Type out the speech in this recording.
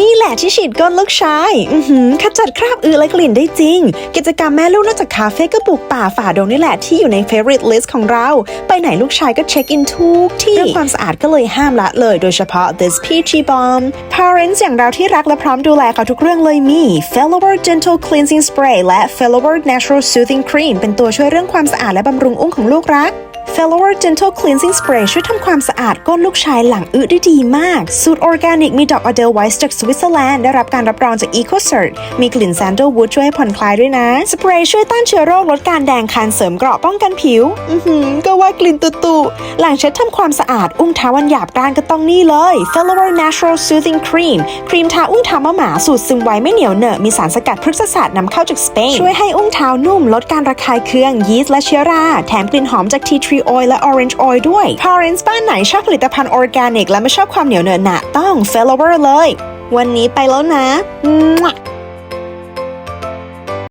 นี่แหละที่ฉีดก้นลูกชายอือหือขจัดคราบอือและกลิ่นได้จริง กิจกรรมแม่ลูกนอกจากคาเฟ่ก็บุกป่าฝ่าดงนี่แหละที่อยู่ใน favorite list ของเรา ไปไหนลูกชายก็เช็คอินทุกที่เรื่องความสะอาดก็เลยห้ามละเลยโดยเฉพาะ this peachy bomb parents อย่างเราที่รักและพร้อมดูแลเขาทุกเรื่องเลยมี Fellower Gentle Cleansing Spray และ Fellower Natural Soothing Cream เป็นตัวช่วยเรื่องความสะอาดและบำรุงอุ้งของลูกรัก f e l l o r Gentle Cleansing Spray ช่วยทำความสะอาดก้นลูกชายหลังอึได้ดีมาก สูตรออร์แกนิกมีดอกอเดลไวส์จากสวิตเซอร์แลนด์ได้รับการรับรองจาก EcoCert มีกลิ่นแซนเดลวูดช่วยให้ผ่อนคลายด้วยนะ สเปรย์ช่วยต้านเชื้อโรคลดการแดงคันเสริมเกราะป้องกันผิว อือหือ ก็ว่ากลิ่นตุตุหลังเช็ดทำความสะอาดอุ้งเท้าวันหยาบกร้านก็ต้องนี่เลย f e l l o r Natural Soothing Cream ครีมทาอุ้งเท้ามะหมาสูตรซึมไวไม่เหนียวเหนอะมีสารสกัดพฤกษศาสตร์นำเข้าจากสเปนช่วยให้อุ้งเท้านุ่มลดการระคายเคืองยีสต์และเชื้อรา แถมกลิ่นหอมจาก tea tree oil และ orange oil ด้วย Parents บ้านไหนชอบผลิตภัณฑ์ออร์แกนิก และไม่ชอบความเหนียวเหนอะหนะต้อง follower เลย วันนี้ไปแล้วนะ